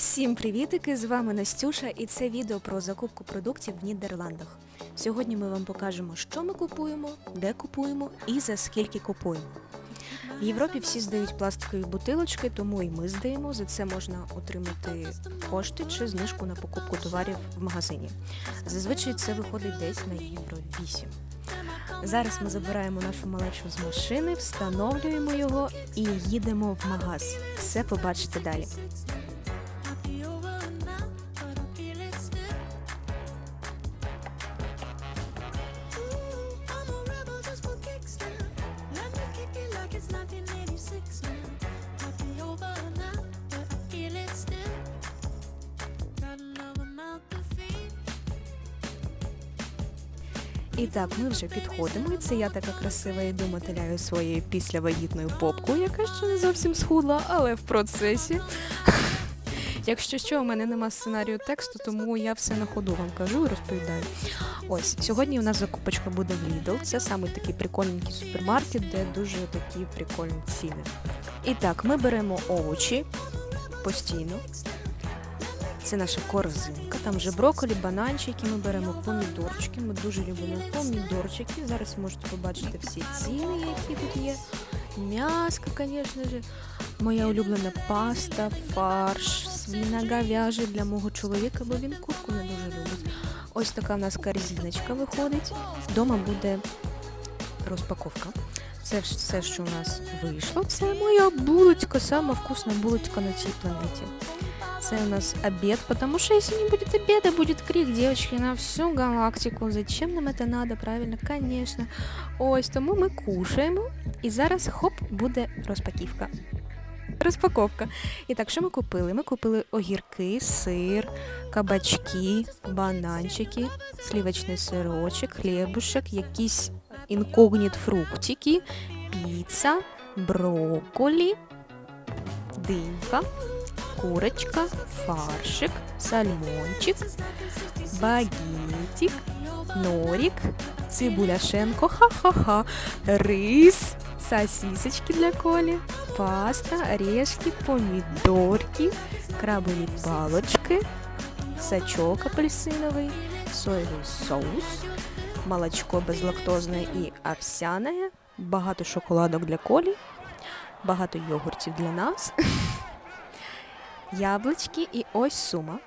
Всім привітики! З вами Настюша і це відео про закупку продуктів в Нідерландах. Сьогодні ми вам покажемо, що ми купуємо, де купуємо і за скільки купуємо. В Європі всі здають пластикові бутилочки, тому і ми здаємо. За це можна отримати кошти чи знижку на покупку товарів в магазині. Зазвичай це виходить десь на євро 8. Зараз ми забираємо нашу малечу з машини, встановлюємо його і їдемо в магаз. Все побачите далі. І так, ми вже підходимо. І це я така красива йду мотиляю своєю післявагітною попкою, яка ще не зовсім схудла, але в процесі. Якщо що, у мене нема сценарію тексту, тому я все на ходу вам кажу і розповідаю. Ось сьогодні у нас закупочка буде в Lidl. Це саме такий прикольненький супермаркет, де дуже такі прикольні ціни. І так, ми беремо овочі постійно. Це наша корзинка. Там вже брокколі, бананчики, ми беремо помідорчики. Ми дуже любимо помідорчики. Зараз можете побачити всі ціни, які тут є. М'яско, звісно ж. Моя улюблена паста, фарш, свіно-говяжий для мого чоловіка, бо він курку не дуже любить. Ось така в нас корзиночка виходить. Вдома буде розпаковка. Це все, що у нас вийшло. Це моя булочка, сама вкусна булочка на цій планеті. Це у нас обед, потому что если не будет обеда, будет крик девочки на всю галактику. Зачем нам это надо? Правильно, конечно. Ось тому ми кушаємо. І зараз хоп, буде розпаківка. Розпаковка. І так, що ми купили? Ми купили огірки, сир, кабачки, бананчики, слівочний сирочок, хлібушек, якісь інкогніт фруктики, піца, брокколі, динька, курочка, фаршик, сальмончик, багетик, норик, цибуляшенко, ха-ха-ха, рис, сосисочки для Коли, паста, орешки, помидорки, крабові палочки, сачок апельсиновий, соєвий соус, молочко безлактозне і овсяне, багато шоколадок для Колі, багато йогуртів для нас, яблучки і ось сума.